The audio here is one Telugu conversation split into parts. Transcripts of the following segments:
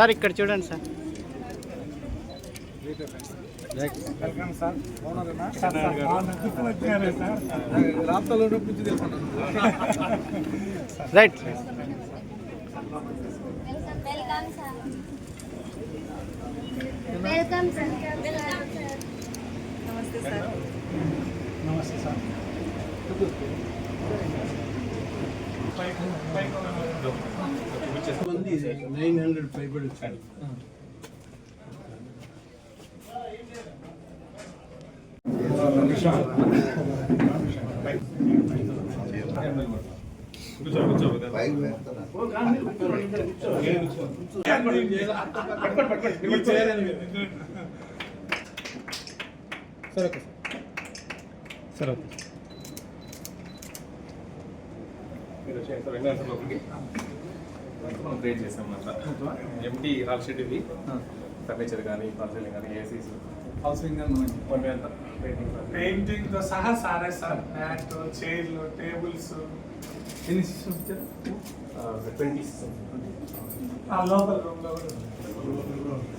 సార్ ఇక్కడ చూడండి సార్. వెల్కమ్ సార్ ఓనరేనా సార్ వచ్చారే సార్ రాప్తాలో నుంచి తెలుసుకున్నాను right. Welcome sir welcome sir నమస్తే సార్ నమస్తే సార్ నైన్ హండ్రెడ్ పైబడి వచ్చాడు సరే ఓకే ఓకే మీరు లోపలికి క్రియేట్ చేసాం అన్నమాట ఎంటీ హాల్ షీట్ ఇది ఫర్నిచర్ కానీ ఫర్నిచర్ కానీ ఏసీస్ హౌసింగ్ వన్ అంతా పెయింటింగ్ పెయింటింగ్తో సహా సారే సార్ మ్యాట్ చైర్లు టేబుల్స్ ఎన్ని ట్వంటీ ఆ లోపల రూమ్లో కూడా ఉంది.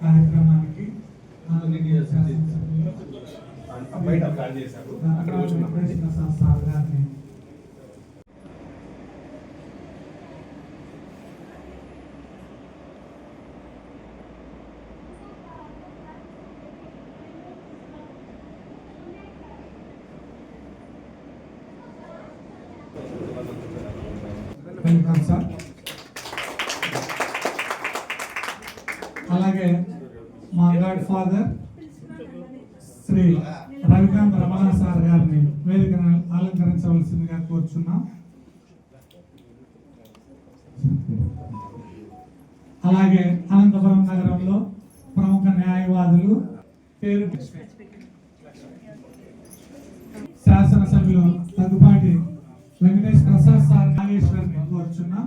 కార్యక్రమానికి బయట ప్లాన్ చేశారు. అక్కడ కూర్చున్నాం. సార్ గారిని వెల్కమ్ సార్ అలాగే మా godfather Shri Ravikanth Ramana sir గారిని వేదికను అలంకరించవలసిందిగా కోరుచున్నాం. అలాగే అనంతపురం నగరంలో ప్రముఖ న్యాయవాదులు పేరు శాసనసభ్యులు దగ్గుపాటి వెంకటేష్ ప్రసాద్ సార్ నాగేశ్వర్ని కోరుచున్నాం.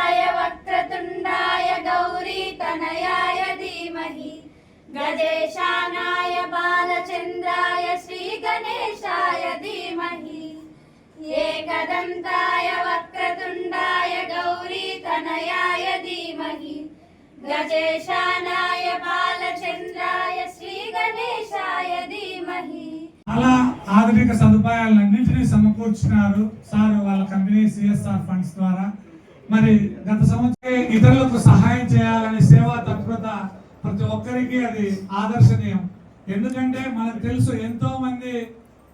గజేశానాయ బాలచంద్రాయ శ్రీ గణేశాయ ధీమహి. ఏకదంతాయ వక్రతుండాయ గౌరీతనయాయ ధీమహి. గజేశానాయ బాలచంద్రాయ శ్రీ గణేశాయ ధీమహి. అలా ఆధునిక సదుపాయాలన్నింటినీ సమకూర్చినారు సార్ వాళ్ళ కంపెనీ సిఎస్ఆర్ ఫండ్స్ ద్వారా. మరి గత సంవత్సరం ఇతరులకు సహాయం చేయాలనే సేవా తత్పరత ప్రతి ఒక్కరికి అది ఆదర్శనీయం. ఎందుకంటే మనకు తెలుసు ఎంతో మంది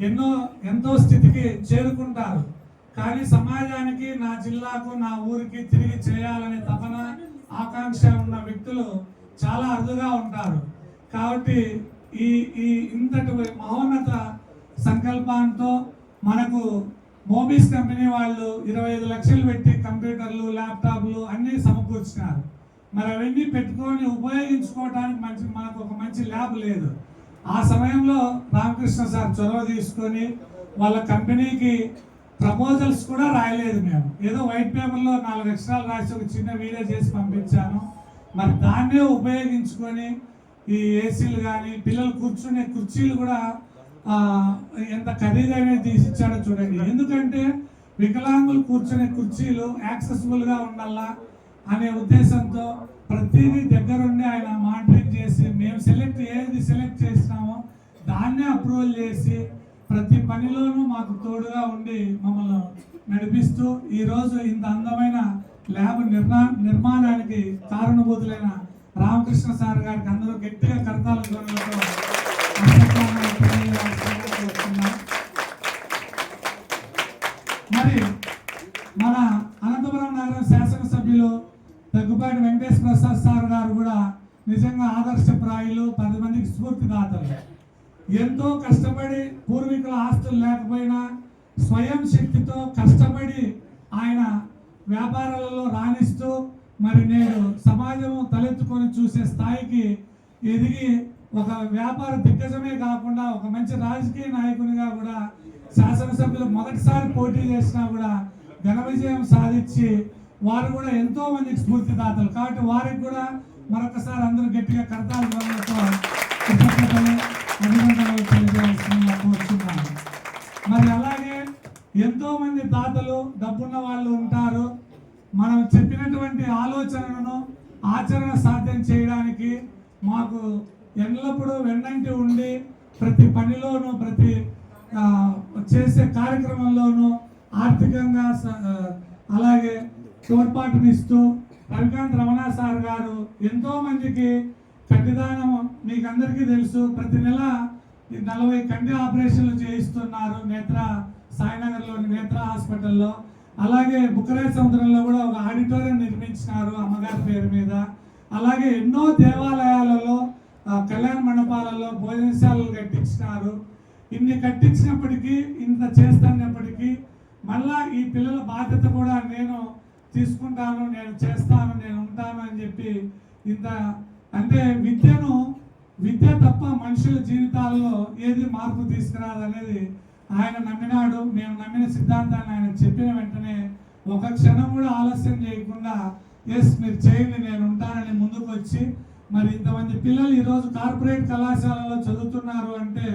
ఎన్నో ఎంతో స్థితికి చేరుకుంటారు. కానీ సమాజానికి నా జిల్లాకు నా ఊరికి తిరిగి చేయాలనే తపన ఆకాంక్ష ఉన్న వ్యక్తులు చాలా అరుదుగా ఉంటారు. కాబట్టి ఈ ఈ ఇంతటి మహోన్నత సంకల్పంతో మనకు మోబీస్ కంపెనీ వాళ్ళు ఇరవై ఐదు లక్షలు పెట్టి కంప్యూటర్లు ల్యాప్టాప్లు అన్నీ సమకూర్చినారు. మరి అవన్నీ పెట్టుకొని ఉపయోగించుకోవడానికి మంచి మనకు ఒక మంచి ల్యాబ్ లేదు. ఆ సమయంలో రామకృష్ణ సార్ చొరవ తీసుకొని వాళ్ళ కంపెనీకి ప్రపోజల్స్ కూడా రాయలేదు మేము. ఏదో వైట్ పేపర్లో నాలుగు అక్షరాలు రాసి ఒక చిన్న వీడియో చేసి పంపించాను. మరి దాన్నే ఉపయోగించుకొని ఈ ఏసీలు కానీ పిల్లలు కూర్చునే కుర్చీలు కూడా ఎంత ఖరీదైనవి తీసిచ్చాడో చూడండి. ఎందుకంటే వికలాంగులు కూర్చునే కుర్చీలు యాక్సెసిబుల్గా ఉండాలా? అనే ఉద్దేశంతో ప్రతిదీ దగ్గరుండి ఆయన మానిటరింగ్ చేసి మేము సెలెక్ట్ ఏది సెలెక్ట్ చేసినామో దాన్నే అప్రూవల్ చేసి ప్రతి పనిలోనూ మాకు తోడుగా ఉండి మమ్మల్ని నడిపిస్తూ ఈరోజు ఇంత అందమైన ల్యాబ్ నిర్మా నిర్మాణానికి కారణభూతులైన రామకృష్ణ సార్ గారికి అందరూ గట్టిగా కరతాల మరి మన అనంతపురం నగరం శాసనసభ్యులు ముద్దుపాటి వెంకటేశ్వర ప్రసాద్ సార్ గారు కూడా నిజంగా ఆదర్శప్రాయులు పది మందికి స్ఫూర్తిదాతలు. ఎంతో కష్టపడి పూర్వీకుల ఆస్తులు లేకపోయినా స్వయం శక్తితో కష్టపడి ఆయన వ్యాపారాలలో రాణిస్తూ మరి నేడు సమాజం తలెత్తుకొని చూసే స్థాయికి ఎదిగి ఒక వ్యాపార దిగ్గజమే కాకుండా ఒక మంచి రాజకీయ నాయకునిగా కూడా శాసనసభ్యులు మొదటిసారి పోటీ చేసినా కూడా ఘన విజయం సాధించి వారు కూడా ఎంతో మందికి స్ఫూర్తిదాతలు. కాబట్టి వారికి కూడా మరొకసారి అందరూ గట్టిగా కర్తాలు అభినందనలు కోరుతున్నాను మరి అలాగే ఎంతో మంది దాతలు డబ్బున్న వాళ్ళు ఉంటారు. మనం చెప్పినటువంటి ఆలోచనలను ఆచరణ సాధ్యం చేయడానికి మాకు ఎల్లప్పుడూ వెన్నంటి ఉండి ప్రతి పనిలోనూ ప్రతి చేసే కార్యక్రమంలోనూ ఆర్థికంగా స- అలాగే తోడ్పాటునిస్తూ రవికాంత్ రమణ సార్ గారు ఎంతో మందికి కంటిదానం మీకు అందరికీ తెలుసు. ప్రతి నెల నలభై కంటి ఆపరేషన్లు చేయిస్తున్నారు నేత్ర సాయినగర్లోని నేత్ర హాస్పిటల్లో. అలాగే బుక్కరాయ సముద్రంలో కూడా ఒక ఆడిటోరియం నిర్మించినారు అమ్మగారి పేరు మీద. అలాగే ఎన్నో దేవాలయాలలో కళ్యాణ మండపాలలో భోజనశాలలు కట్టించినారు. ఇన్ని కట్టించినప్పటికీ ఇంత చేస్తున్నప్పటికీ మళ్ళా ఈ పిల్లల బాధ్యత కూడా నేను తీసుకుంటాను నేను చేస్తాను నేను ఉంటాను అని చెప్పి ఇంత అంటే విద్యను విద్య తప్ప మనుషుల జీవితాల్లో ఏది మార్పు తీసుకురాదు అనేది ఆయన నమ్మినాడు. మేము నమ్మిన సిద్ధాంతాన్ని ఆయన చెప్పిన వెంటనే ఒక క్షణం కూడా ఆలస్యం చేయకుండా ఎస్ మీరు చేయండి నేను ఉంటానని ముందుకు వచ్చి మరి ఇంతమంది పిల్లలు ఈరోజు కార్పొరేట్ కళాశాలలో చదువుతున్నారు అంటే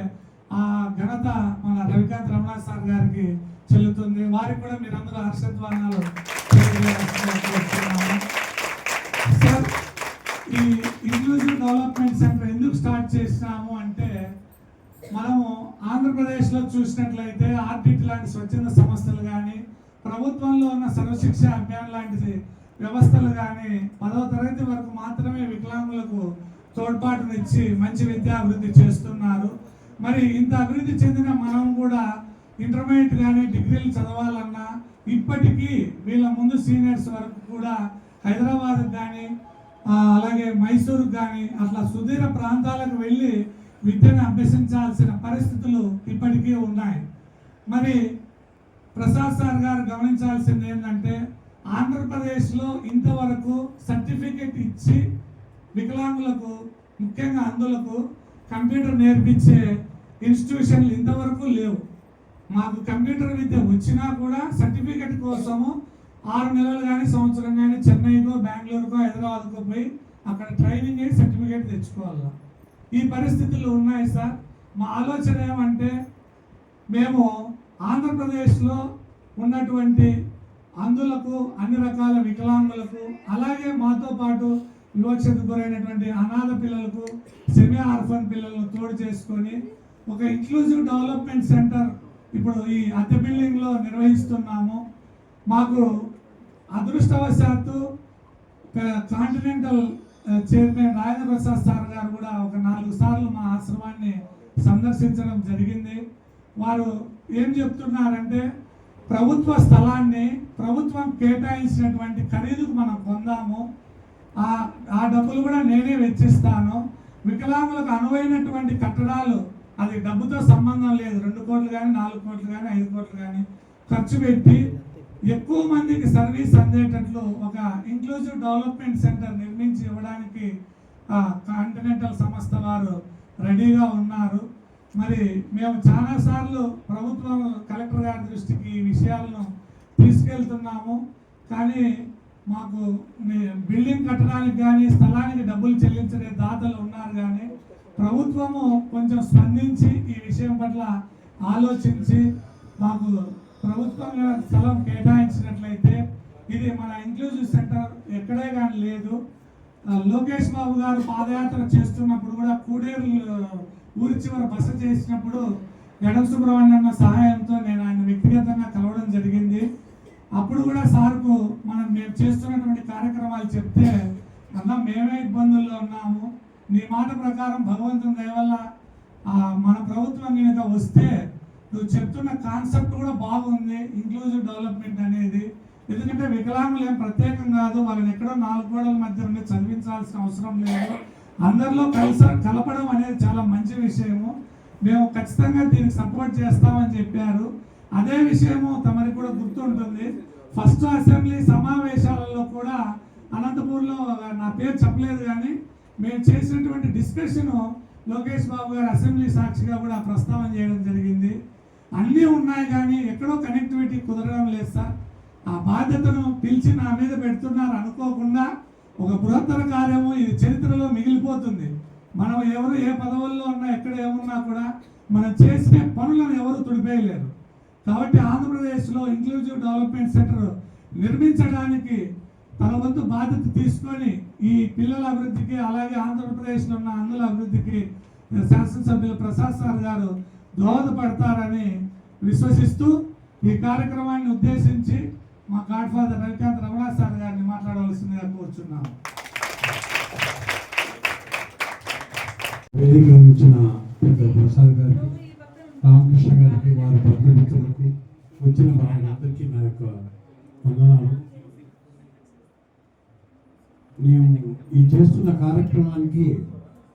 ఆ ఘనత మన రవికాంత్ రమణ సార్ గారికి చెల్లుతుంది. వారికి కూడా మీరందరూ హర్షధ్వానాలు తెలియజేయాల్సిందిగా సార్ ఈ ఇంక్లూజివ్ డెవలప్మెంట్ సెంటర్ ఎందుకు స్టార్ట్ చేసినాము అంటే మనము ఆంధ్రప్రదేశ్లో చూసినట్లయితే ఆర్టీటీ లాంటి స్వచ్ఛంద సంస్థలు కానీ ప్రభుత్వంలో ఉన్న సర్వశిక్ష అభియాన్ లాంటి వ్యవస్థలు కానీ పదవ తరగతి వరకు మాత్రమే వికలాంగులకు తోడ్పాటునిచ్చి మంచి విద్యా అభివృద్ధి చేస్తున్నారు. మరి ఇంత అభివృద్ధి చెందిన మనం కూడా ఇంటర్మీడియట్ కానీ డిగ్రీలు చదవాలన్నా ఇప్పటికీ వీళ్ళ ముందు సీనియర్స్ వరకు కూడా హైదరాబాద్ కానీ అలాగే మైసూరు కానీ అట్లా సుదీర ప్రాంతాలకు వెళ్ళి విద్యను అభ్యసించాల్సిన పరిస్థితులు ఇప్పటికీ ఉన్నాయి. మరి ప్రసాద్ సార్ గారు గమనించాల్సింది ఏంటంటే ఆంధ్రప్రదేశ్లో ఇంతవరకు సర్టిఫికేట్ ఇచ్చి వికలాంగులకు ముఖ్యంగా అందులకు కంప్యూటర్ నేర్పించే ఇన్స్టిట్యూషన్లు ఇంతవరకు లేవు. మాకు కంప్యూటర్ విద్య వచ్చినా కూడా సర్టిఫికెట్ కోసము ఆరు నెలలు కానీ సంవత్సరం కానీ చెన్నైకో బెంగళూరుకో హైదరాబాద్కో పోయి అక్కడ ట్రైనింగ్ అయ్యి సర్టిఫికేట్ తెచ్చుకోవాలి? ఈ పరిస్థితులు ఉన్నాయి సార్. మా ఆలోచన ఏమంటే మేము ఆంధ్రప్రదేశ్లో ఉన్నటువంటి అందులకు అన్ని రకాల వికలాంగులకు అలాగే మాతో పాటు వివక్షతకు గురైనటువంటి అనాథ పిల్లలకు సెమీ ఆర్ఫన్ పిల్లలను తోడు చేసుకొని ఒక ఇంక్లూజివ్ డెవలప్మెంట్ సెంటర్ ఇప్పుడు ఈ అద్దె బిల్డింగ్లో నిర్వహిస్తున్నాము. మాకు అదృష్టవశాత్తు continental chairman Rajendra Prasad sir గారు కూడా ఒక నాలుగు సార్లు మా ఆశ్రమాన్ని సందర్శించడం జరిగింది. వారు ఏం చెప్తున్నారంటే ప్రభుత్వ స్థలాన్ని ప్రభుత్వం కేటాయించినటువంటి ఖరీదుకు మనం పొందాము. ఆ ఆ డబ్బులు కూడా నేనే వెచ్చిస్తాను. వికలాంగులకు అనువైనటువంటి కట్టడాలు అది డబ్బుతో సంబంధం లేదు. రెండు కోట్లు కానీ నాలుగు కోట్లు కానీ ఐదు కోట్లు కానీ ఖర్చు పెట్టి ఎక్కువ మందికి సర్వీస్ అందేటట్లు ఒక ఇంక్లూజివ్ డెవలప్మెంట్ సెంటర్ నిర్మించి ఇవ్వడానికి ఆ కాంటినెంటల్ సంస్థ వారు రెడీగా ఉన్నారు. మరి మేము చాలాసార్లు ప్రభుత్వం కలెక్టర్ గారి దృష్టికి ఈ విషయాలను తీసుకెళ్తున్నాము. కానీ మాకు బిల్డింగ్ కట్టడానికి కానీ స్థలానికి డబ్బులు చెల్లించే దాతలు ఉన్నారు కానీ ప్రభుత్వము కొంచెం స్పందించి ఈ విషయం పట్ల ఆలోచించి మాకు ప్రభుత్వంగా స్థలం కేటాయించినట్లయితే ఇది మన ఇంక్లూజివ్ సెంటర్ ఎక్కడే కానీ లేదు. లోకేష్ బాబు గారు పాదయాత్ర చేస్తున్నప్పుడు కూడా కూడేరు ఊరి చివర బస చేసినప్పుడు ఎడం సుబ్రహ్మణ్యం సహాయంతో నేను ఆయన వ్యక్తిగతంగా కలవడం జరిగింది. అప్పుడు కూడా సార్కు మనం మేము చేస్తున్నటువంటి కార్యక్రమాలు చెప్తే అన్న మేమే ఇబ్బందుల్లో ఉన్నాము. నీ మాట ప్రకారం భగవంతుని దయవల్ల మన ప్రభుత్వం కనుక వస్తే నువ్వు చెప్తున్న కాన్సెప్ట్ కూడా బాగుంది ఇంక్లూజివ్ డెవలప్మెంట్ అనేది. ఎందుకంటే వికలాంగులు ఏం ప్రత్యేకం కాదు వాళ్ళని ఎక్కడో నాలుగు గోడల మధ్య ఉండి చదివించాల్సిన అవసరం లేదు. అందరిలో కలిస కలపడం అనేది చాలా మంచి విషయము. మేము ఖచ్చితంగా దీనికి సపోర్ట్ చేస్తామని చెప్పారు. అదే విషయము తమరికి కూడా గుర్తుంటుంది. ఫస్ట్ అసెంబ్లీ సమావేశాలలో కూడా అనంతపూర్లో నా పేరు చెప్పలేదు కానీ మేము చేసినటువంటి డిస్కషన్ లోకేష్ బాబు గారు అసెంబ్లీ సాక్షిగా కూడా ప్రస్తావన చేయడం జరిగింది. అన్నీ ఉన్నాయి కానీ ఎక్కడో కనెక్టివిటీ కుదరడం లేదు సార్. ఆ బాధ్యతను పిలిచి నా మీద పెడుతున్నారు అనుకోకుండా ఒక బృహత్తర కార్యము ఇది చరిత్రలో మిగిలిపోతుంది. మనం ఎవరు ఏ పదవుల్లో ఉన్నా ఎక్కడ ఏమున్నా కూడా మనం చేసే పనులను ఎవరు తుడిపేయలేరు. కాబట్టి ఆంధ్రప్రదేశ్లో ఇంక్లూజివ్ డెవలప్మెంట్ సెంటర్ నిర్మించడానికి తన వంతు బాధ్యత తీసుకొని ఈ పిల్లల అభివృద్ధికి అలాగే ఆంధ్రప్రదేశ్లో ఉన్న అందుల అభివృద్ధికి శాసనసభ్యులు ప్రసాద్ సార్ గారు దోహదపడతారని విశ్వసిస్తూ ఈ కార్యక్రమాన్ని ఉద్దేశించి మా godfather Ravikanth Ramana sir గారిని మాట్లాడవలసిందిగా కోరుచున్నాము. వేదిక ఉంచిన పెద్ద ప్రసాద్ గారికి రామకృష్ణ గారికి వారి బంధుమిత్రులకు వచ్చిన వారందరికీ నా యొక్క వందనాలు. మేము ఈ చేస్తున్న కార్యక్రమానికి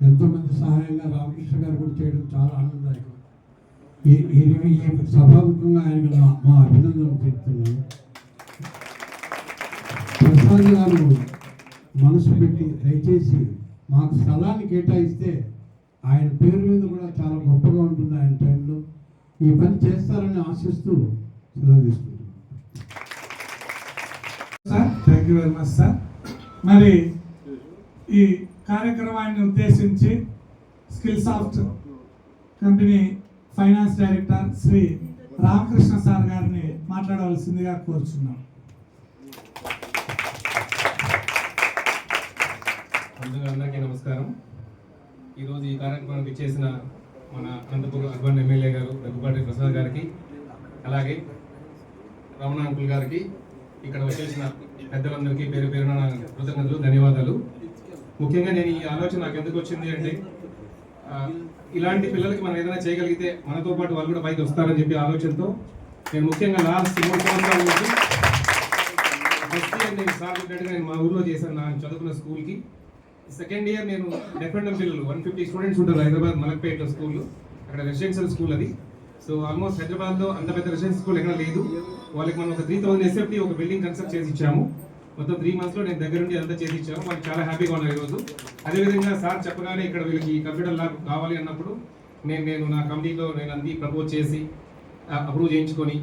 ఎంతోమంది సహాయంగా రామకృష్ణ గారు కూడా చేయడం చాలా ఆనందదాయకం. ఈ ఈ సభాముఖంగా ఆయన మా అభినందనలు చెప్తున్నాను ప్రసాద్ గారు మనసు పెట్టి దయచేసి మాకు స్థలాన్ని కేటాయిస్తే ఆయన పేరు మీద కూడా చాలా గొప్పగా ఉంటుంది ఆయన టైంలో. ఈ పని చేస్తారని ఆశిస్తూ సెలవు తీసుకుంటున్నాను. Sir thank you very much sir మరి ఈ కార్యక్రమాన్ని ఉద్దేశించి skill soft company finance director Shri Ramakrishna sir గారిని మాట్లాడవలసిందిగా కోరుచున్నాం. ముందుగా అందరికీ నమస్కారం. ఈరోజు ఈ కార్యక్రమానికి ఇచ్చేసిన మన అనంతపురం అర్బన్ ఎమ్మెల్యే గారు దగ్గుబాటి ప్రసాద్ గారికి అలాగే రమణ అంకుల్ గారికి ఇక్కడ వచ్చేసిన పెద్దలందరికీ పేరు పేరున కృతజ్ఞతలు ధన్యవాదాలు. ముఖ్యంగా నేను ఈ ఆలోచన నాకు ఎందుకు వచ్చింది అంటే ఇలాంటి పిల్లలకి మనం ఏదైనా చేయగలిగితే మనతో పాటు వాళ్ళు కూడా పైకి వస్తారని చెప్పి ఆలోచనతో నేను ముఖ్యంగా లాస్ట్ మూడు సంవత్సరాల నుంచి ఫస్ట్ ఇయర్ నేను సార్ నేను మా ఊర్లో చేశాను నా చదువుకున్న స్కూల్కి. సెకండ్ ఇయర్ నేను డెఫెండం పిల్లలు వన్ ఫిఫ్టీ స్టూడెంట్స్ ఉంటారు హైదరాబాద్ మలక్పేట స్కూల్. అక్కడ రెసిడెన్షియల్ స్కూల్ అది. సో ఆల్మోస్ట్ హైదరాబాద్లో అంత పెద్ద రెసిడెన్షియల్ స్కూల్ ఎక్కడ లేదు. వాళ్ళకి మనం ఒక త్రీ థౌసండ్ ఎస్ఎఫ్టీ ఒక బిల్డింగ్ కన్స్ట్రక్ట్ చేసి ఇచ్చాము. మొత్తం త్రీ మంత్స్లో నేను దగ్గర నుండి అంతా చేసి ఇచ్చాము. వాళ్ళు చాలా హ్యాపీగా ఉన్నారు ఈరోజు. అదేవిధంగా సార్ చెప్పగానే ఇక్కడ వీళ్ళకి కంప్యూటర్ ల్యాబ్ కావాలి అన్నప్పుడు నేను నేను నా కమిటీలో నేను అన్ని ప్రపోజ్ చేసి అప్రూవ్ చేయించుకొని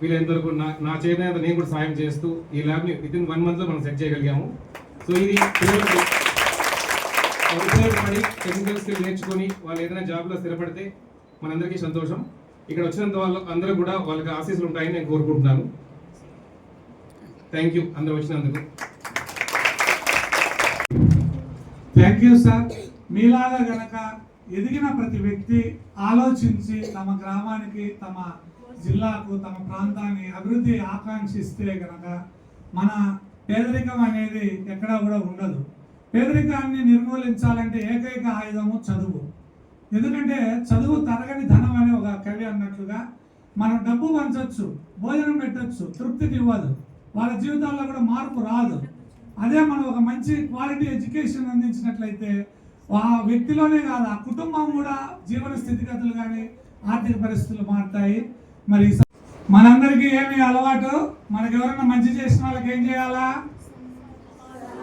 వీళ్ళంతవరకు నా నా చేయడానికి నేను కూడా సాయం చేస్తూ ఈ ల్యాబ్ని విత్ ఇన్ వన్ మంత్లో మనం సెట్ చేయగలిగాము. సో ఇది ఉపయోగపడి టెక్నికల్ స్కిల్ నేర్చుకొని వాళ్ళు ఏదైనా జాబ్లో స్థిరపడితే మనందరికీ సంతోషం. ఇక్కడ వచ్చినంత వాళ్ళు అందరూ కూడా వాళ్ళకి ఆశీస్సులు ఉంటాయని నేను కోరుకుంటున్నాను. థ్యాంక్ యూ అందరూ వచ్చినందుకు. థ్యాంక్ యూ సార్ మీలాగా గనక ఎదిగిన ప్రతి వ్యక్తి ఆలోచించి తమ గ్రామానికి తమ జిల్లాకు తమ ప్రాంతాన్ని అభివృద్ధి ఆకాంక్షిస్తే గనక మన పేదరికం అనేది ఎక్కడా కూడా ఉండదు. పేదరికాన్ని నిర్మూలించాలంటే ఏకైక ఆయుధము చదువు. ఎందుకంటే చదువు తరగని ధనం అనే ఒక కవి అన్నట్లుగా మనం డబ్బు పంచవచ్చు భోజనం పెట్టొచ్చు తృప్తికి ఇవ్వదు. వాళ్ళ జీవితాల్లో కూడా మార్పు రాదు. అదే మనం ఒక మంచి క్వాలిటీ ఎడ్యుకేషన్ అందించినట్లయితే ఆ వ్యక్తిలోనే కాదు ఆ కుటుంబం కూడా జీవన స్థితిగతులు కానీ ఆర్థిక పరిస్థితులు మారుతాయి. మరి మనందరికీ ఏమి అలవాటు? మనకి ఎవరైనా మంచి చేసిన వాళ్ళకి ఏం చేయాలా?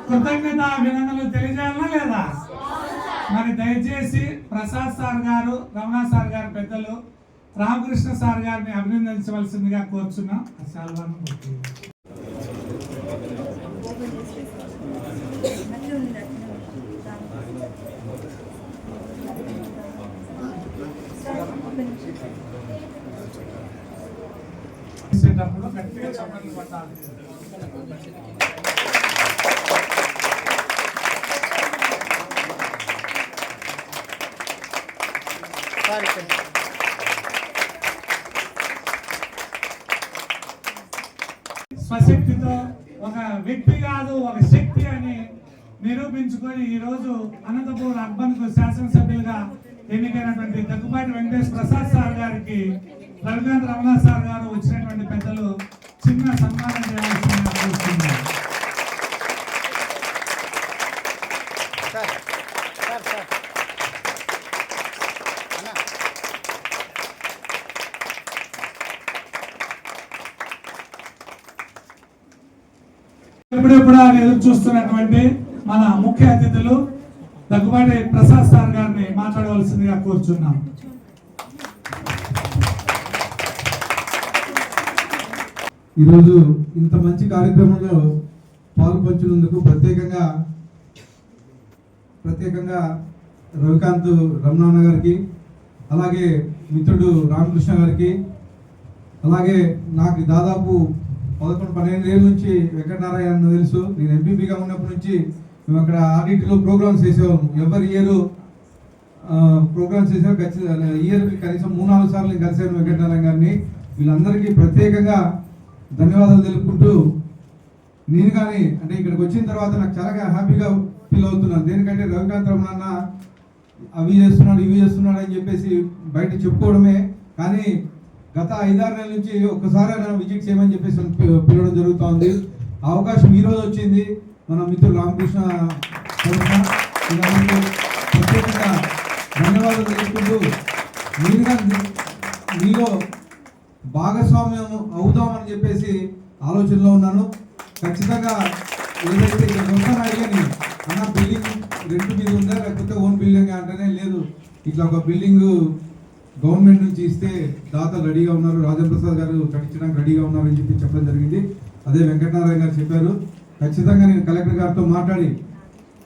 కృతజ్ఞత అభినందనలు తెలియజేయాలా లేదా? మరి దయచేసి ప్రసాద్ సార్ గారు రమణ సార్ గారు పెద్దలు రామకృష్ణ సార్ గారిని అభినందించవలసిందిగా కోరుచున్నాం. ఆ శాల్వాను చేసేటప్పుడు గట్టిగా చప్పట్లు నిరూపించుకొని ఈరోజు అనంతపూర్ అర్బన్కు శాసనసభ్యులుగా ఎన్నికైనటువంటి దగ్గుపాటి వెంకటేష్ ప్రసాద్ సార్ గారికి రవీంద్ర రమణ సార్ గారు వచ్చినటువంటి పెద్దలు చిన్న సన్మానం ఎప్పుడెప్పుడు ఎదురు చూస్తున్నటువంటి మన ముఖ్య అతిథులు దగ్గుబాటి ప్రసాద్ సార్ గారిని మాట్లాడవలసిందిగా కోరుచున్నాం. ఈరోజు ఇంత మంచి కార్యక్రమంలో పాల్పంచినందుకు ప్రత్యేకంగా ప్రత్యేకంగా రవికాంత్ రమణాన్న గారికి అలాగే మిత్రుడు రామకృష్ణ గారికి అలాగే నాకు దాదాపు పదకొండు పన్నెండు ఏళ్ళ నుంచి వెంకటనారాయణ తెలుసు. నేను ఎంపీపీగా ఉన్నప్పటి నుంచి మేము అక్కడ ఆడిట్లో ప్రోగ్రామ్స్ చేసేవాము ఎవరి ఇయర్ ప్రోగ్రామ్స్ చేసాం ఖచ్చితంగా ఇయర్ కనీసం మూడు నాలుగు సార్లు నేను కలిసాను వెంకటనారాయణ గారిని. వీళ్ళందరికీ ప్రత్యేకంగా ధన్యవాదాలు తెలుపుకుంటూ నేను కానీ అంటే ఇక్కడికి వచ్చిన తర్వాత నాకు చాలా హ్యాపీగా ఫీల్ అవుతున్నాను. దేనికంటే రవికాంత్ రమణ అవి చేస్తున్నాడు ఇవి చేస్తున్నాడు అని చెప్పేసి బయట చెప్పుకోవడమే. కానీ గత ఐదారు నెలల నుంచి ఒక్కసారి నన్ను విజిట్ చేయమని చెప్పేసి పిలవడం జరుగుతోంది ఆ అవకాశం ఈ రోజు వచ్చింది. మన మిత్రులు రామకృష్ణ ప్రత్యేకంగా ధన్యవాదాలు తెలుసుకుంటూ మీరుగా మీలో భాగస్వామ్యం అవుదామని చెప్పేసి ఆలోచనలో ఉన్నాను. ఖచ్చితంగా ఏదైతే ఇక్కడ వస్తాను అడిగాను అన్న బిల్డింగ్ రెంట్ మీద ఉందా లేకపోతే ఓన్ బిల్డింగ్ అంటేనే లేదు. ఇట్లా ఒక బిల్డింగ్ గవర్నమెంట్ నుంచి ఇస్తే దాతలు రెడీగా ఉన్నారు. రాజప్రసాద్ గారు కట్టించడానికి రెడీగా ఉన్నారు అని చెప్పి చెప్పడం జరిగింది. అదే వెంకటనారాయణ గారు చెప్పారు. ఖచ్చితంగా నేను కలెక్టర్ గారితో మాట్లాడి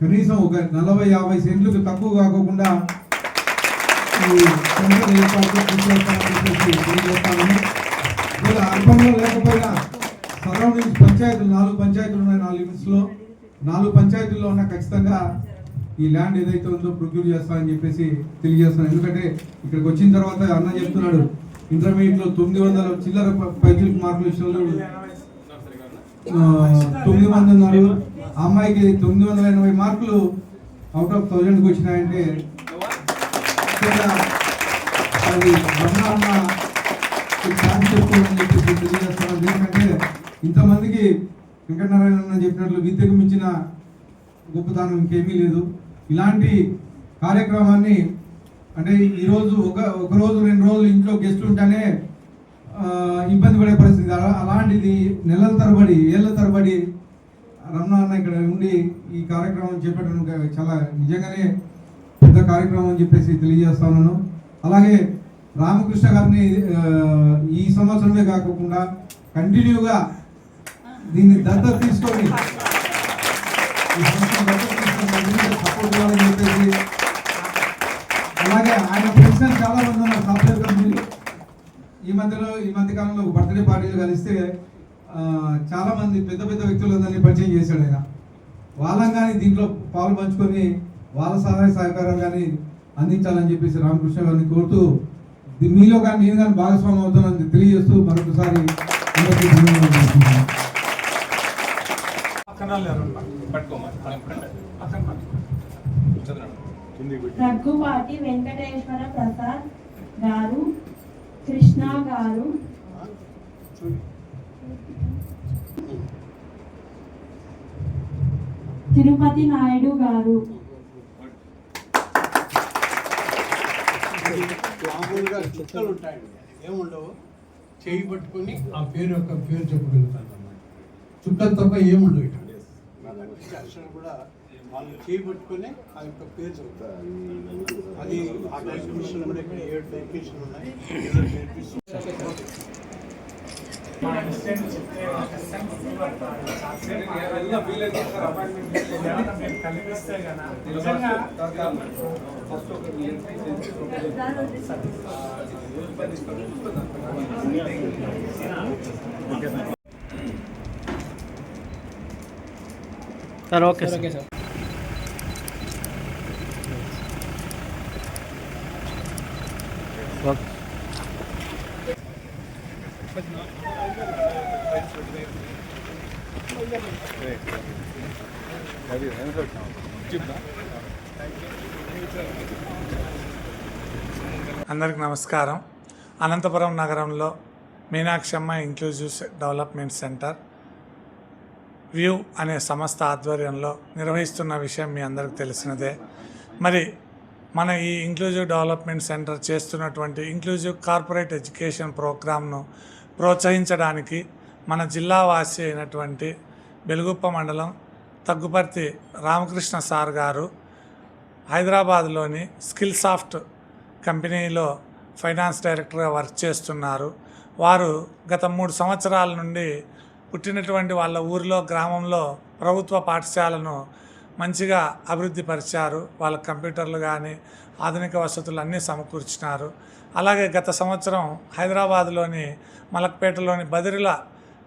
కనీసం ఒక నలభై యాభై సెంట్లకు తక్కువ కాకోకుండా ఈ లేకపోయినా సరౌండింగ్ పంచాయతీలు నాలుగు పంచాయతీలు ఉన్నాయి నాలుగు యూనిట్స్లో. నాలుగు పంచాయతీల్లో ఉన్న ఖచ్చితంగా ఈ ల్యాండ్ ఏదైతే ఉందో ప్రొక్యూర్ చేస్తామని చెప్పేసి తెలియజేస్తున్నాను ఎందుకంటే ఇక్కడికి వచ్చిన తర్వాత అన్న చెప్తున్నాడు ఇంటర్మీడియట్లో తొమ్మిది వందల చిల్లర పైకి మార్కులు విషయంలో తొమ్మిది మంది ఉన్నారు. ఆ అమ్మాయికి తొమ్మిది వందల ఎనభై మార్కులు అవుట్ ఆఫ్ థౌజండ్కి వచ్చినాయంటే అది బ్రహ్మాండ ఛాన్స్ చెప్పుకోవాలని చెప్పి తెలియజేస్తున్నాను ఎందుకంటే ఇంతమందికి వెంకటనారాయణ అన్న చెప్పినట్లు విద్యకు మించిన గొప్పతనం ఇంకేమీ లేదు. ఇలాంటి కార్యక్రమాన్ని అంటే ఈరోజు ఒక ఒక రోజు రెండు రోజులు ఇంట్లో గెస్ట్ ఉంటేనే ఇబ్బంది పడే పరిస్థితి. అలాంటిది నెలల తరబడి ఏళ్ళ తరబడి రమణ అన్న ఇక్కడ ఉండి ఈ కార్యక్రమం చేపట్టడం చాలా నిజంగానే పెద్ద కార్యక్రమం అని చెప్పేసి తెలియజేస్తా ఉన్నాను. అలాగే రామకృష్ణ గారిని ఈ సంవత్సరమే కాకుండా కంటిన్యూగా దీన్ని దత్తత తీసుకొని సపోర్ట్ చేయాలని చెప్పేసి అలాగే ఆయన ప్రశ్న చాలా మంది ఉన్నారు. Software company. ఈ మధ్యలో ఈ మధ్య కాలంలో బర్త్డే పార్టీలు కలిస్తే చాలా మంది పెద్ద పెద్ద వ్యక్తులందరినీ పరిచయం చేశాడు ఆయన వాళ్ళని కానీ దీంట్లో పాలు పంచుకొని వాళ్ళ సహాయ సహకారం కానీ అందించాలని చెప్పేసి రామకృష్ణ గారిని కోరుతూ మీలో కానీ నేను కానీ భాగస్వామ్యం అవుతానని తెలియజేస్తూ మరొకసారి రఘుపాటి వెంకటేశ్వర ప్రసాద్ గారు కృష్ణ గారు. తిరుపతి నాయుడు గారు. మామూలుగా చుక్కలు ఉంటాయండి ఏముండవు? చేయి పట్టుకొని ఆ పేరు యొక్క పేరు చెప్పగలుగుతాను అన్నమాట చుక్కలు తప్ప ఏముండవు ఇక్కడ. అక్షరం కూడా వాళ్ళు పట్టుకొని ఆ యొక్క పేరు చెప్తారు. అది ఆ మిషన్ కూడా ఇక్కడ ఏడు మిషన్ ఉన్నాయి. ఏదో నేర్పిస్తుంది సార్ ఓకే సార్. అందరికి నమస్కారం. అనంతపురం నగరంలో Meenakshamma inclusive development centre view అనే సంస్థ ఆధ్వర్యంలో నిర్వహిస్తున్న విషయం మీ అందరికి తెలిసినదే. మరి మన ఈ ఇంక్లూజివ్ డెవలప్మెంట్ సెంటర్ చేస్తున్నటువంటి ఇంక్లూజివ్ కార్పొరేట్ ఎడ్యుకేషన్ ప్రోగ్రామ్ను ప్రోత్సహించడానికి మన జిల్లా వాసి అయినటువంటి బెలుగుప్ప మండలం తగ్గుపర్తి రామకృష్ణ సార్ గారు హైదరాబాద్లోని స్కిల్ సాఫ్ట్ కంపెనీలో ఫైనాన్స్ డైరెక్టర్గా వర్క్ చేస్తున్నారు. వారు గత మూడు సంవత్సరాల నుండి పుట్టినటువంటి వాళ్ళ ఊరిలో గ్రామంలో ప్రభుత్వ పాఠశాలను మంచిగా అభివృద్ధి పరిచారు. వాళ్ళ కంప్యూటర్లు కానీ ఆధునిక వసతులు అన్నీ సమకూర్చినారు. అలాగే గత సంవత్సరం హైదరాబాద్లోని మలక్పేటలోని బదిరిల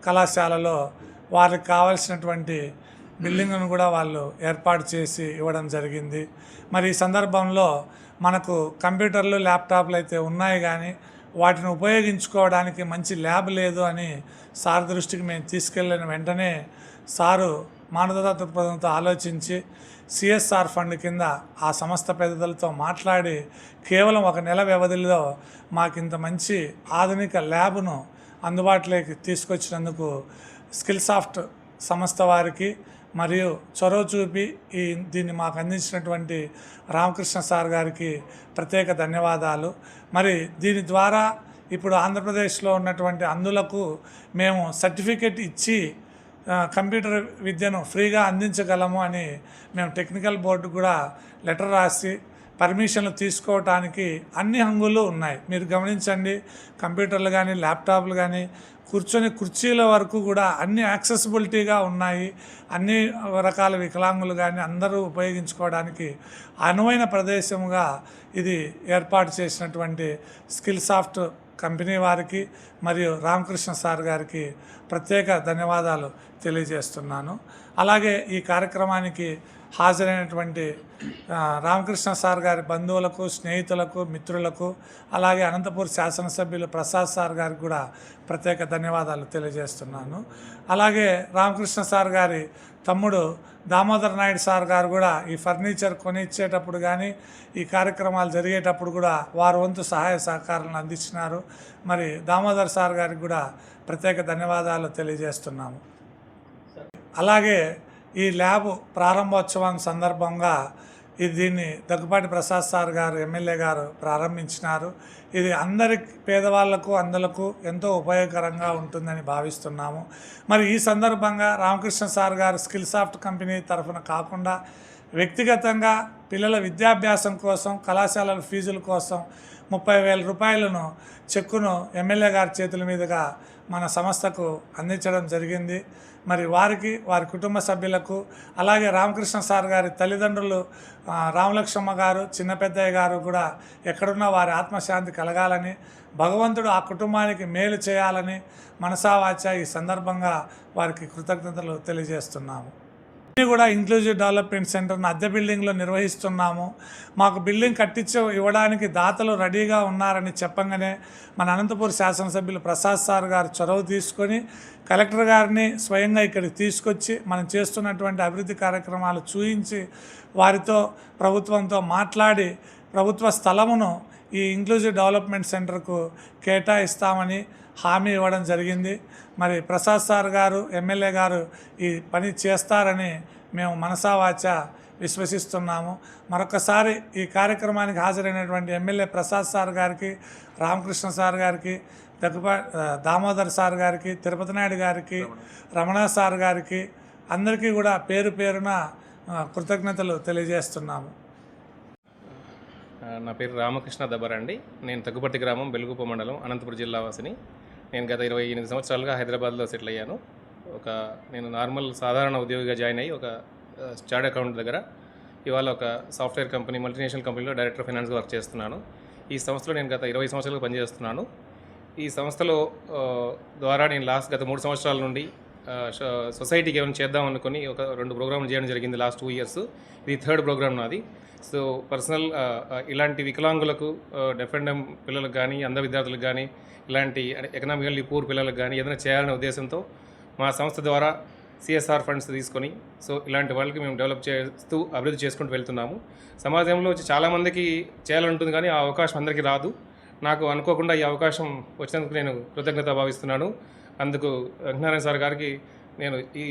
కళాశాలలో వారికి కావాల్సినటువంటి బిల్డింగ్ను కూడా వాళ్ళు ఏర్పాటు చేసి ఇవ్వడం జరిగింది. మరి ఈ సందర్భంలో మనకు కంప్యూటర్లు ల్యాప్టాప్లు అయితే ఉన్నాయి కానీ వాటిని ఉపయోగించుకోవడానికి మంచి ల్యాబ్ లేదు అని సార్ దృష్టికి మేము తీసుకెళ్ళిన వెంటనే సారు మానవతా దృక్పథంతో ఆలోచించి సిఎస్ఆర్ ఫండ్ కింద ఆ సంస్థ పెద్దలతో మాట్లాడి కేవలం ఒక నెల వ్యవధిలో మాకింత మంచి ఆధునిక ల్యాబ్ను అందుబాటులోకి తీసుకొచ్చినందుకు స్కిల్ సాఫ్ట్ సంస్థ వారికి మరియు చొరవ చూపి ఈ దీన్ని మాకు అందించినటువంటి రామకృష్ణ సార్ గారికి ప్రత్యేక ధన్యవాదాలు. మరి దీని ద్వారా ఇప్పుడు ఆంధ్రప్రదేశ్లో ఉన్నటువంటి అందులకు మేము సర్టిఫికెట్ ఇచ్చి కంప్యూటర్ విద్యను ఫ్రీగా అందించగలము అని మేము టెక్నికల్ బోర్డు కూడా లెటర్ రాసి పర్మిషన్లు తీసుకోవటానికి అన్ని హంగులు ఉన్నాయి. మీరు గమనించండి కంప్యూటర్లు కానీ ల్యాప్టాప్లు కానీ కూర్చొని కుర్చీల వరకు కూడా అన్ని యాక్సెసిబిలిటీగా ఉన్నాయి. అన్ని రకాల వికలాంగులు కానీ అందరూ ఉపయోగించుకోవడానికి అనువైన ప్రదేశముగా ఇది ఏర్పాటు చేసినటువంటి స్కిల్ సాఫ్ట్ కంపెనీ వారికి మరియు రామకృష్ణ సార్ గారికి ప్రత్యేక ధన్యవాదాలు తెలియజేస్తున్నాను. అలాగే ఈ కార్యక్రమానికి హాజరైనటువంటి రామకృష్ణ సార్ గారి బంధువులకు స్నేహితులకు మిత్రులకు అలాగే అనంతపూర్ శాసనసభ్యులు ప్రసాద్ సార్ గారికి కూడా ప్రత్యేక ధన్యవాదాలు తెలియజేస్తున్నాను. అలాగే రామకృష్ణ సార్ గారి తమ్ముడు దామోదర్ నాయుడు సార్ గారు కూడా ఈ ఫర్నిచర్ కొనిచ్చేటప్పుడు కానీ ఈ కార్యక్రమాలు జరిగేటప్పుడు కూడా వారు వంతు సహాయ సహకారాలను అందించినారు. మరి దామోదర్ సార్ గారికి కూడా ప్రత్యేక ధన్యవాదాలు తెలియజేస్తున్నాము. అలాగే ఈ ల్యాబ్ ప్రారంభోత్సవం సందర్భంగా ఇది దీన్ని దగ్గుపాటి ప్రసాద్ సార్ గారు ఎమ్మెల్యే గారు ప్రారంభించినారు. ఇది అందరి పేదవాళ్ళకు అందలకు ఎంతో ఉపయోగకరంగా ఉంటుందని భావిస్తున్నాము. మరి ఈ సందర్భంగా రామకృష్ణ సార్ గారు స్కిల్ సాఫ్ట్ కంపెనీ తరఫున కాకుండా వ్యక్తిగతంగా పిల్లల విద్యాభ్యాసం కోసం కళాశాలల ఫీజుల కోసం ముప్పై వేల రూపాయలను చెక్కును ఎమ్మెల్యే గారి చేతుల మీదుగా మన సంస్థకు అందించడం జరిగింది. మరి వారికి వారి కుటుంబ సభ్యులకు అలాగే రామకృష్ణ సార్ గారి తల్లిదండ్రులు రామలక్ష్మ రామలక్ష్మమ్మ గారు చిన్న పెద్దయ్య గారు కూడా ఎక్కడున్నా వారి ఆత్మశాంతి కలగాలని భగవంతుడు ఆ కుటుంబానికి మేలు చేయాలని మనసావాచ ఈ సందర్భంగా వారికి కృతజ్ఞతలు తెలియజేస్తున్నాము. ఇది కూడా ఇంక్లూజివ్ డెవలప్మెంట్ సెంటర్ను అద్దె బిల్డింగ్లో నిర్వహిస్తున్నాము. మాకు బిల్డింగ్ కట్టించి ఇవ్వడానికి దాతలు రెడీగా ఉన్నారని చెప్పంగానే మన అనంతపూర్ శాసనసభ్యులు ప్రసాద్ సార్ గారు చొరవ తీసుకొని కలెక్టర్ గారిని స్వయంగా ఇక్కడికి తీసుకొచ్చి మనం చేస్తున్నటువంటి అభివృద్ధి కార్యక్రమాలు చూయించి వారితో ప్రభుత్వంతో మాట్లాడి ప్రభుత్వ స్థలమును ఈ ఇంక్లూజివ్ డెవలప్మెంట్ సెంటర్కు కేటాయిస్తామని హామీ ఇవ్వడం జరిగింది. మరి ప్రసాద్ సార్ గారు ఎమ్మెల్యే గారు ఈ పని చేస్తారని మేము మనసావాచ విశ్వసిస్తున్నాము. మరొకసారి ఈ కార్యక్రమానికి హాజరైనటువంటి ఎమ్మెల్యే ప్రసాద్ సార్ గారికి రామకృష్ణ సార్ గారికి దగ్గుపా దామోదర్ సార్ గారికి తిరుపతి నాయుడు గారికి రమణ సార్ గారికి అందరికీ కూడా పేరు పేరున కృతజ్ఞతలు తెలియజేస్తున్నాము. నా పేరు రామకృష్ణ దబర్ అండి. నేను తగ్గుపర్తి గ్రామం బెలుగుప మండలం అనంతపురం జిల్లా వాసిని. నేను గత ఇరవై ఎనిమిది సంవత్సరాలుగా హైదరాబాద్లో సెటిల్ అయ్యాను. ఒక నేను నార్మల్ సాధారణ ఉద్యోగిగా జాయిన్ అయ్యి ఒక ఆ, చార్ట్ అకౌంట్ దగ్గర ఇవాళ ఒక సాఫ్ట్వేర్ కంపెనీ మల్టీనేషనల్ కంపెనీలో డైరెక్టర్ ఫైనాన్స్గా వర్క్ చేస్తున్నాను. ఈ సంస్థలో నేను గత ఇరవై సంవత్సరాలుగా పనిచేస్తున్నాను. ఈ సంస్థలో ద్వారా నేను లాస్ట్ గత మూడు సంవత్సరాల నుండి సొసైటీకి ఏమైనా చేద్దాం అనుకుని ఒక రెండు ప్రోగ్రాంలు చేయడం జరిగింది లాస్ట్ టూ ఇయర్స్. ఇది థర్డ్ ప్రోగ్రామ్ నాది. సో పర్సనల్ ఇలాంటి వికలాంగులకు డెఫ్ పిల్లలకు కానీ అంధ విద్యార్థులకు కానీ ఇలాంటి ఎకనామికల్లీ పూర్ పిల్లలకు కానీ ఏదైనా చేయాలనే ఉద్దేశంతో మా సంస్థ ద్వారా సిఎస్ఆర్ ఫండ్స్ తీసుకొని సో ఇలాంటి వాళ్ళకి మేము డెవలప్ చేస్తూ అభివృద్ధి చేసుకుంటూ వెళ్తున్నాము. సమాజంలో వచ్చి చాలామందికి చేయాలంటుంది కానీ ఆ అవకాశం అందరికీ రాదు. నాకు అనుకోకుండా ఈ అవకాశం వచ్చినందుకు నేను కృతజ్ఞత భావిస్తున్నాను. అందుకు వెంకటనారాయణ సార్ గారికి నేను ఈ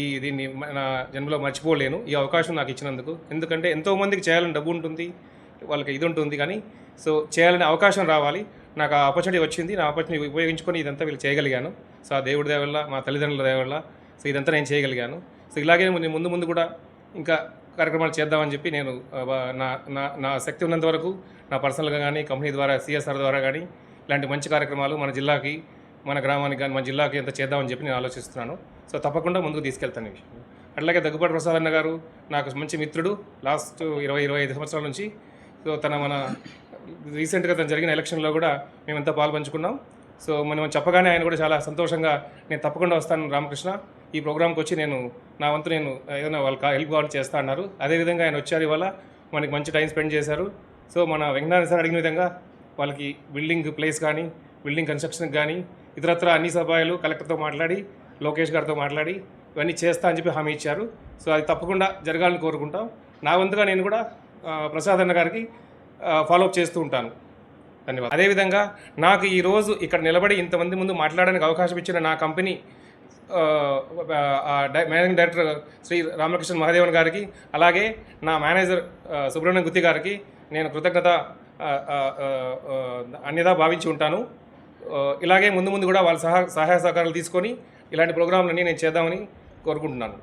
ఈ దీన్ని నా జన్మలో మర్చిపోలేను. ఈ అవకాశం నాకు ఇచ్చినందుకు. ఎందుకంటే ఎంతోమందికి చేయాలని డబ్బు ఉంటుంది వాళ్ళకి ఇది ఉంటుంది కానీ సో చేయాలనే అవకాశం రావాలి. నాకు ఆ ఆపర్చునిటీ వచ్చింది. నా ఆపర్చునిటీ ఉపయోగించుకొని ఇదంతా వీళ్ళు చేయగలిగాను. సో ఆ దేవుడి దయ వల్ల మా తల్లిదండ్రుల దయ వల్ల సో ఇదంతా నేను చేయగలిగాను. సో ఇలాగే నేను ముందు ముందు కూడా ఇంకా కార్యక్రమాలు చేద్దామని చెప్పి నేను నా నా నా శక్తి ఉన్నంత వరకు నా పర్సనల్గా కానీ కంపెనీ ద్వారా సిఎస్ఆర్ ద్వారా కానీ ఇలాంటి మంచి కార్యక్రమాలు మన జిల్లాకి మన గ్రామానికి కానీ మన జిల్లాకి ఎంత చేద్దామని చెప్పి నేను ఆలోచిస్తున్నాను. సో తప్పకుండా ముందుకు తీసుకెళ్తాను ఈ విషయం. అట్లాగే దగ్గుపాటి ప్రసాద్ అన్న గారు నాకు మంచి మిత్రుడు. లాస్ట్ ఇరవై ఇరవై ఐదు సంవత్సరాల నుంచి సో తన మన రీసెంట్గా తను జరిగిన ఎలక్షన్లో కూడా మేమంతా పాల్పంచుకున్నాం సో మనం చెప్పగానే ఆయన కూడా చాలా సంతోషంగా నేను తప్పకుండా వస్తాను రామకృష్ణ. ఈ ప్రోగ్రామ్కి వచ్చి నేను నా వంతు నేను ఏదైనా వాళ్ళకి హెల్ప్ కావాలి చేస్తా అన్నారు. అదేవిధంగా ఆయన వచ్చారు ఇవాళ. మనకి మంచి టైం స్పెండ్ చేశారు. సో మన వెంకటనారాయణ సార్ అడిగిన విధంగా వాళ్ళకి బిల్డింగ్ ప్లేస్ కానీ బిల్డింగ్ కన్స్ట్రక్షన్కి కానీ ఇతరత్ర అన్ని సభాయాలు కలెక్టర్తో మాట్లాడి లోకేష్ గారితో మాట్లాడి ఇవన్నీ చేస్తా అని చెప్పి హామీ ఇచ్చారు. సో అది తప్పకుండా జరగాలని కోరుకుంటాం. నా వంతుగా నేను కూడా ప్రసాద్ అన్న గారికి ఫాలోఅప్ చేస్తూ ఉంటాను. ధన్యవాదాలు. అదేవిధంగా నాకు ఈరోజు ఇక్కడ నిలబడి ఇంతమంది ముందు మాట్లాడడానికి అవకాశం ఇచ్చిన నా company managing director Shri Ramakrishna Mahadevan గారికి అలాగే నా మేనేజర్ సుబ్రహ్మణ్యం గుత్తి గారికి నేను కృతజ్ఞత అన్యదా భావించి ఉంటాను. ఇలాగే ముందు ముందు కూడా వాళ్ళ సహా సహాయ సహకారాలు తీసుకొని ఇలాంటి ప్రోగ్రాంలన్నీ నేను చేద్దామని కోరుకుంటున్నాను.